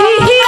রিহি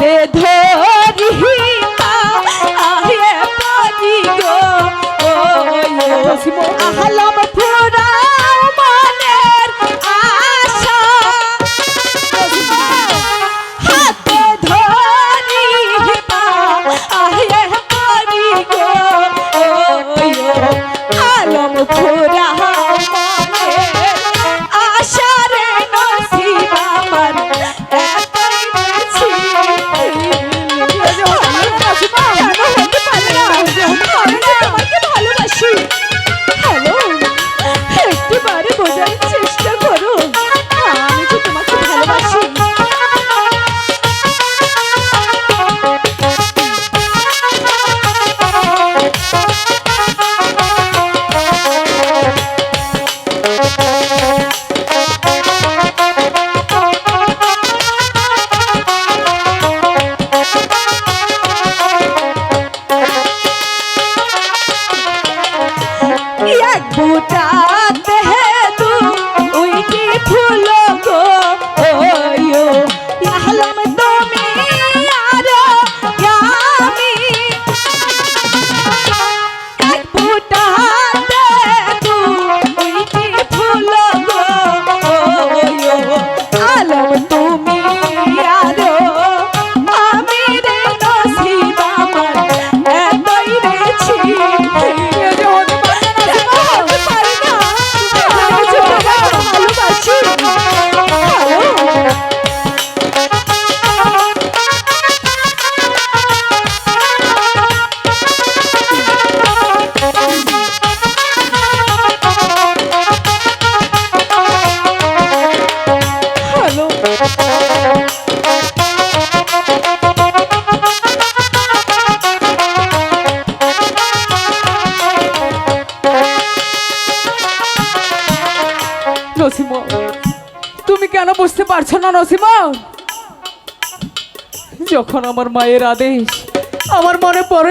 হাতে ধরি আহে পারি গো। আহলাম ফুল escutar. নসিম তুমি কেন বুঝতে পারছ না নসিম যখন আমার মায়ের আদেশ আমার মনে পড়ে